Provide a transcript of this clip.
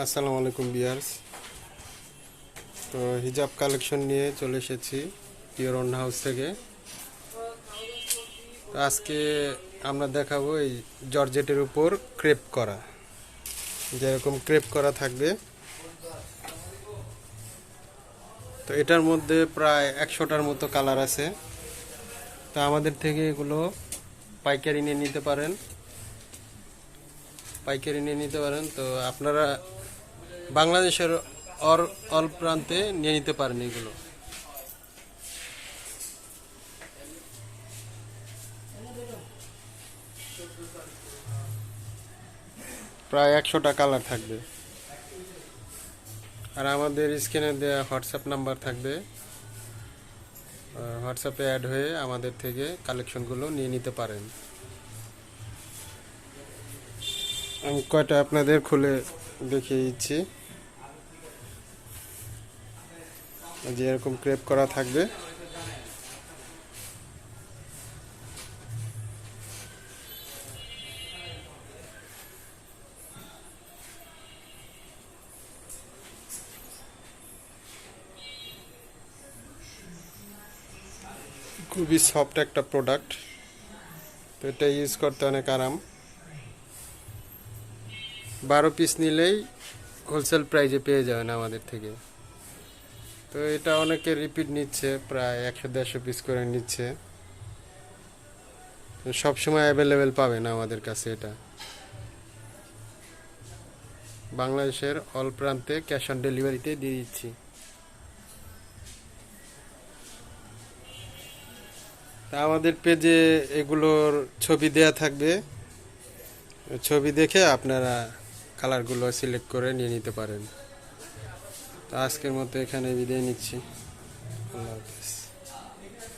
আসসালামু আলাইকুম বিয়ার্স। তো হিজাব কালেকশন নিয়ে চলে এসেছি পিওর অন হাউস থেকে। তো আজকে আমরা দেখাবো এই জর্জেটের উপর ক্রেপ করা। যেরকম ক্রেপ করা থাকবে। তো এটার মধ্যে প্রায় একশোটার মতো কালার আছে। তো আমাদের থেকে এগুলো পাইকারি নিয়ে নিতে পারেন। পাইকারি নিয়ে নিতে পারেন, তো আপনারা বাংলাদেশের অর, অল প্রান্তে নিয়ে নিতে পারেন এগুলো। প্রায় একশোটা কালার থাকবে। আর আমাদের স্ক্রিনে দেওয়া হোয়াটসঅ্যাপ নাম্বার থাকবে। হোয়াটসঅ্যাপে অ্যাড হয়ে আমাদের থেকে কালেকশনগুলো নিয়ে নিতে পারেন। আমি কয়টা আপনাদের খুলে দেখিয়ে দিচ্ছি। যে এরকম ক্রেপ করা থাকবে। খুবই সফট একটা প্রোডাক্ট তো এটা ইউজ করতে অনেক আরাম। বারো পিস নিলেই হোলসেল প্রাইজে পেয়ে যাবেন আমাদের থেকে। তো এটা অনেকে রিপিট নিচ্ছে, প্রায় একশো, দেড়শো পিস করে নিচ্ছে। তো সবসময় অ্যাভেলেবেল পাবেন আমাদের কাছে এটা। বাংলাদেশের অল প্রান্তে ক্যাশ অন ডেলিভারিতে দিয়ে দিচ্ছি। তা আমাদের পেজে এগুলোর ছবি দেয়া থাকবে। ছবি দেখে আপনারা কালারগুলো সিলেক্ট করে নিয়ে নিতে পারেন। তো আজকের মতো এখানে বিদায় নিচ্ছি। আল্লাহ হাফিজ।